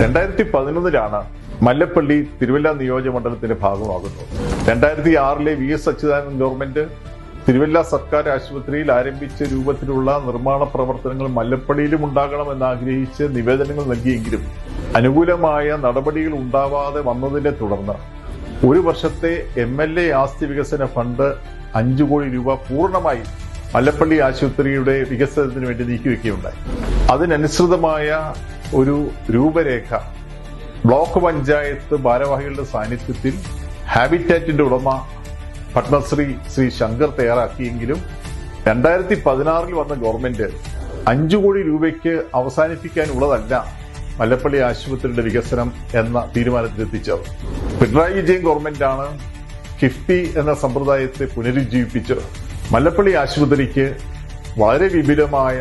രണ്ടായിരത്തി പതിനൊന്നിലാണ് മല്ലപ്പള്ളി തിരുവല്ല നിയോജകമണ്ഡലത്തിന്റെ ഭാഗമാകുന്നത്. രണ്ടായിരത്തി ആറിലെ V S Achuthanandan government Thiruvalla സർക്കാർ ആശുപത്രിയിൽ ആരംഭിച്ച രൂപത്തിലുള്ള നിർമ്മാണ പ്രവർത്തനങ്ങൾ മല്ലപ്പള്ളിയിലും ഉണ്ടാകണമെന്ന് ആഗ്രഹിച്ച് നിവേദനങ്ങൾ നൽകിയെങ്കിലും അനുകൂലമായ നടപടികൾ ഉണ്ടാവാതെ വന്നതിനെ തുടർന്ന് ഒരു വർഷത്തെ എം എൽ എ ആസ്തി വികസന ഫണ്ട് അഞ്ചു കോടി രൂപ പൂർണമായി മല്ലപ്പള്ളി ആശുപത്രിയുടെ വികസനത്തിന് വേണ്ടി നീക്കിവെക്കുകയുണ്ടായി. അതിനനുസൃതമായ ഒരു രൂപരേഖ ബ്ലോക്ക് പഞ്ചായത്ത് ഭാരവാഹികളുടെ സാന്നിധ്യത്തിൽ ഹാബിറ്റാറ്റിന്റെ ഉടമ പത്മശ്രീ ശ്രീ ശങ്കർ തയ്യാറാക്കിയെങ്കിലും രണ്ടായിരത്തി പതിനാറിൽ വന്ന ഗവൺമെന്റ് അഞ്ചു കോടി രൂപയ്ക്ക് അവസാനിപ്പിക്കാനുള്ളതല്ല മല്ലപ്പള്ളി ആശുപത്രിയുടെ വികസനം എന്ന തീരുമാനത്തിലെത്തിച്ചത്. പിണറായി വിജയൻ ഗവൺമെന്റാണ് കിഫ്ബി എന്ന സമ്പ്രദായത്തെ പുനരുജ്ജീവിപ്പിച്ചത്. മല്ലപ്പള്ളി ആശുപത്രിക്ക് വളരെ വിപുലമായ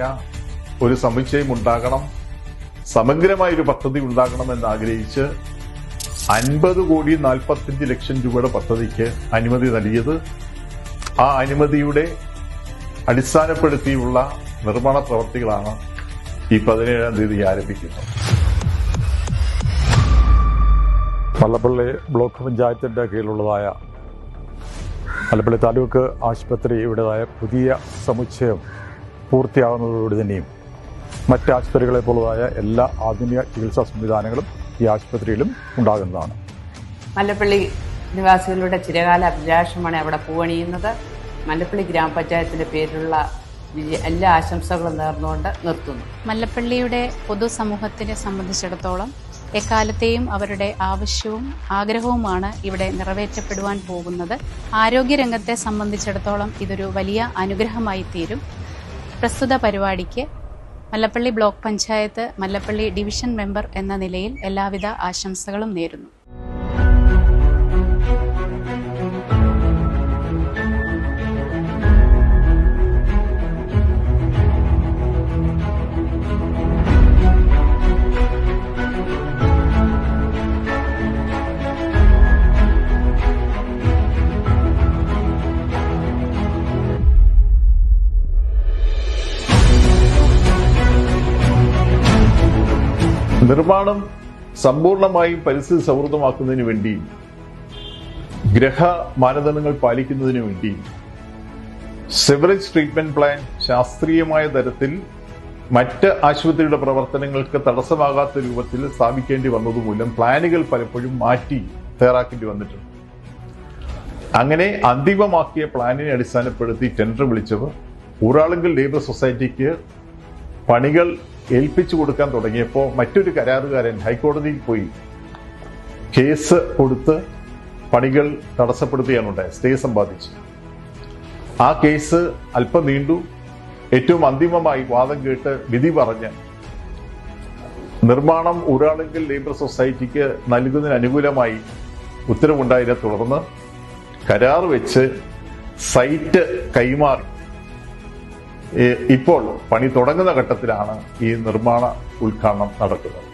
ഒരു സമുച്ചയം ഉണ്ടാകണം. സമഗ്രമായ ഒരു പദ്ധതി ഉണ്ടാകണമെന്ന് ആഗ്രഹിച്ച് അൻപത് കോടി നാൽപ്പത്തിയഞ്ച് ലക്ഷം രൂപയുടെ പദ്ധതിക്ക് അനുമതി നൽകിയത്. ആ അനുമതിയുടെ അടിസ്ഥാനപ്പെടുത്തിയുള്ള നിർമ്മാണ പ്രവർത്തികളാണ് ഈ പതിനേഴാം തീയതി ആരംഭിക്കുന്നത്. മല്ലപ്പള്ളി ബ്ലോക്ക് പഞ്ചായത്തിന്റെ കീഴിലുള്ളതായ മല്ലപ്പള്ളി താലൂക്ക് ആശുപത്രിയുടേതായ പുതിയ സമുച്ചയം പൂർത്തിയാകുന്നതോടുകൂടി തന്നെയും മറ്റ് ആശുപത്രികളെ പോലുള്ളതായ എല്ലാ ആധുനിക ചികിത്സാ സംവിധാനങ്ങളും ഈ ആശുപത്രിയിലും ഉണ്ടാകുന്നതാണ്. മല്ലപ്പള്ളി നിവാസികളുടെ ചിരകാല അഭിലാഷമാണ് അവിടെ പൂവണിയുന്നത്. മല്ലപ്പള്ളി ഗ്രാമപഞ്ചായത്തിന്റെ പേരിലുള്ള എല്ലാ ആശംസകളും നേർന്നുകൊണ്ട് നിർത്തുന്നു. മല്ലപ്പള്ളിയുടെ പൊതുസമൂഹത്തിനെ സംബന്ധിച്ചിടത്തോളം എക്കാലത്തെയും അവരുടെ ആവശ്യവും ആഗ്രഹവുമാണ് ഇവിടെ നിറവേറ്റപ്പെടുവാൻ പോകുന്നത്. ആരോഗ്യരംഗത്തെ സംബന്ധിച്ചിടത്തോളം ഇതൊരു വലിയ അനുഗ്രഹമായി തീരും. പ്രസ്തുത പരിപാടിക്ക് Mallappally block panchayat Mallappally division member എന്ന നിലയിൽ എല്ലാവിധ ആശംസകളും നേരുന്നു. നിർമ്മാണം സമ്പൂർണമായും പരിസ്ഥിതി സൗഹൃദമാക്കുന്നതിന് വേണ്ടി ഗ്രഹ മാനദണ്ഡങ്ങൾ പാലിക്കുന്നതിന് വേണ്ടി സെവറേജ് ട്രീറ്റ്മെന്റ് പ്ലാൻ ശാസ്ത്രീയമായ തരത്തിൽ മറ്റ് ആശുപത്രിയുടെ പ്രവർത്തനങ്ങൾക്ക് തടസ്സമാകാത്ത രൂപത്തിൽ സ്ഥാപിക്കേണ്ടി വന്നതുമൂലം പ്ലാനുകൾ പലപ്പോഴും മാറ്റി തയ്യാറാക്കേണ്ടി വന്നിട്ടുണ്ട്. അങ്ങനെ അന്തിമമാക്കിയ പ്ലാനിനെ അടിസ്ഥാനപ്പെടുത്തി ടെൻഡർ വിളിച്ചവർ ഊരാളുങ്കൽ ലേബർ സൊസൈറ്റിക്ക് പണികൾ ഏൽപ്പിച്ചു കൊടുക്കാൻ തുടങ്ങിയപ്പോൾ മറ്റൊരു കരാറുകാരൻ ഹൈക്കോടതിയിൽ പോയി കേസ് കൊടുത്ത് പണികൾ തടസ്സപ്പെടുത്തുകയാണ് ഉണ്ടായത് സ്റ്റേ സമ്പാദിച്ചു. ആ കേസ് അല്പം നീണ്ടു. ഏറ്റവും അന്തിമമായി വാദം കേട്ട് വിധി പറഞ്ഞ് നിർമ്മാണം ഊരാളുങ്കൽ ലേബർ സൊസൈറ്റിക്ക് നൽകുന്നതിന് അനുകൂലമായി ഉത്തരവുണ്ടായതിനെ തുടർന്ന് കരാർ വെച്ച് സൈറ്റ് കൈമാറി. ഇപ്പോൾ പണി തുടങ്ങുന്ന ഘട്ടത്തിലാണ് ഈ നിർമ്മാണ ഉദ്ഘാടനം നടക്കുന്നത്.